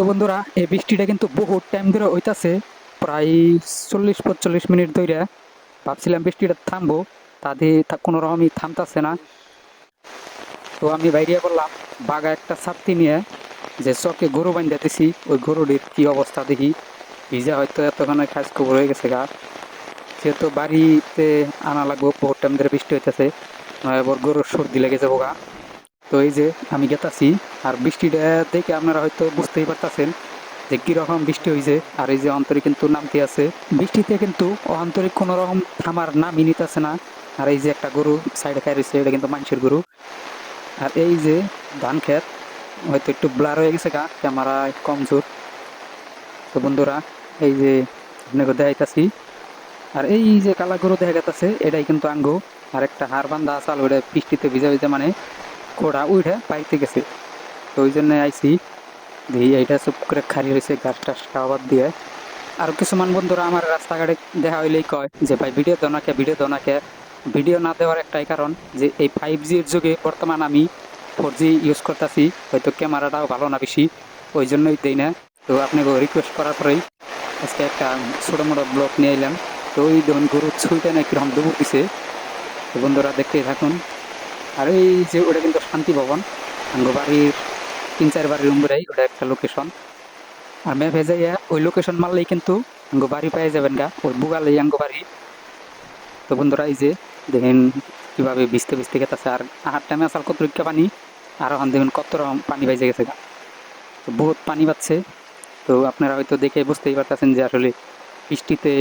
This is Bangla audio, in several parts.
তো বন্ধুরা, এই বৃষ্টিটা কিন্তু বহুত টাইম ধরে হইতাছে। প্রায় চল্লিশ পঁচল্লিশ মিনিট ধরে ভাবছিলাম বৃষ্টিটা থামবো। তাতে কোনো রকমই থামতাছে না। তো আমি বাইরে বললাম বাগা একটা ছাত্রী নিয়ে যে চকে গরু বান্ধা দিছি, ওই গরুটির কি অবস্থা দেখি। ভিজা হয়তো এতক্ষণে খাস খবর হয়ে গেছে গা। যেহেতু বাড়িতে আনা লাগবো, বহুত টাইম ধরে বৃষ্টি হইতেছে এবার গরুর সর্দি লেগে যাব গা। তো এই যে আমি গেতাছি, আর বৃষ্টিটা দেখে আপনারা হয়তো বুঝতেই পারতেছেন যে কীরকম বৃষ্টি হয়েছে আর এই যে অন্তরে কিন্তু নামতে আছে। বৃষ্টিতে কিন্তু অন্তরিক কোনো রকম থামার নামই নিতেছে না, আর এই যে একটা গরু সাইডে খাই রয়েছে এটা কিন্তু মানুষের গরু। আর এই যে ধান ক্ষেত, হয়তো একটু ব্লার হয়ে গেছে গা, ক্যামেরা কমজোর তো বন্ধুরা, এই যে আপনাকে দেখাইতাছি। আর এই যে কালা গরু দেখা গেছে এটাই কিন্তু আঙ্গো আর একটা হার বান্ধা আসাল ওটা বৃষ্টিতে ভিজা ভিজা মানে কোড়া উঠে পাইতে গেছে। তো ওই জন্য আইসি দেখি এইটা চুপ করে খালি রয়েছে গাছ টাছ খাওয়ার দিয়ে। আর কিছুমান বন্ধুরা আমার রাস্তাঘাটে দেখা হইলেই কয় যে, ভাই, ভিডিও দাও না কে ভিডিও দাও না কে ভিডিও না দেওয়ার একটাই কারণ যে, এই ফাইভ জির যুগে বর্তমান আমি ফোর জি ইউজ করতেছি, হয়তো ক্যামেরাটাও ভালো না বেশি। ওই জন্যই দেই না। তো আপনাকে রিকোয়েস্ট করার পরেই আজকে একটা ছোটো মোটো ব্লগ নিয়ে এলাম। তো ওই ধরুন গরুর ছুইটা না কীরকম ডুবু দিছে। বন্ধুরা দেখতেই থাকুন। আর এই যে ওটা কিন্তু শান্তি ভবন বাড়ির তিন চার বাড়ির উম্বরাই ওটা একটা লোকেশন আর ম্যাপে যাইয়া ওই লোকেশন মারলেই কিন্তু আঙ্গ বাড়ি পেয়ে যাবেন গা, ওই বুগালেই আঙ্গ বাড়ি তো বন্ধুরা, এই যে দেখেন কীভাবে ভিজতে ভিজতে গেতেছে। আর আহার টাইমে আসার কত রক্ষা পানি, আর ওখান দেখবেন কত রকম পানি বাইজে গেছে গা। তো বহুত পানি পাচ্ছে তো আপনারা হয়তো দেখে বুঝতেই পারতেছেন যে আসলে বৃষ্টিতে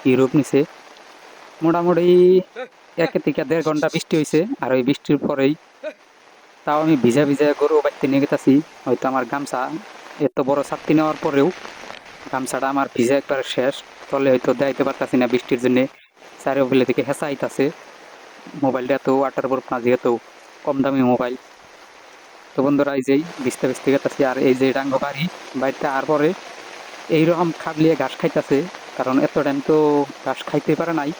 কি রূপ নিছে। মোটামুটি এক থেকে দেড় ঘণ্টা বৃষ্টি হয়েছে আর ওই বৃষ্টির পরেই তাও আমি ভিজা ভিজা গরু বাড়িতে নিয়ে গেতেছি। হয়তো আমার গামছা এত বড় ছাত্রী নেওয়ার পরেও গামছাটা আমার ভিজা একবার শেষ। তলে হয়তো দেখাইতে পারতাছি না বৃষ্টির জন্যে। জন্য চারিওপিলে থেকে হেঁচা আইতাছে মোবাইলটা এত ওয়াটার প্রুফ না, যেহেতু কম দামি মোবাইল। তো বন্ধুরা, এই যেই ভিজতে ভিজতে গেতেছি, আর এই যে ডাঙ্গ বাড়ি, বাড়িতে আর পরে এইরকম খাবলিয়ে ঘাস খাইতেছে, কারণ এত টাইম তো ঘাস খাইতে পারে নাই।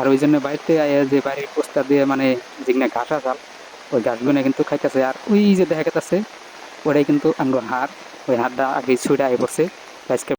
আর ওই জন্য বাড়িতে যে বাড়ির পোস্তা দিয়ে মানে যেগুলো ঘাস আসাল ওই ঘাসগুলো কিন্তু খাইতেছে। আর ওই যে দেখা গেছে ওটাই কিন্তু আঙ্গুর হাড়। ওই হাড়টা আগে ছুটে আগে পড়ছে।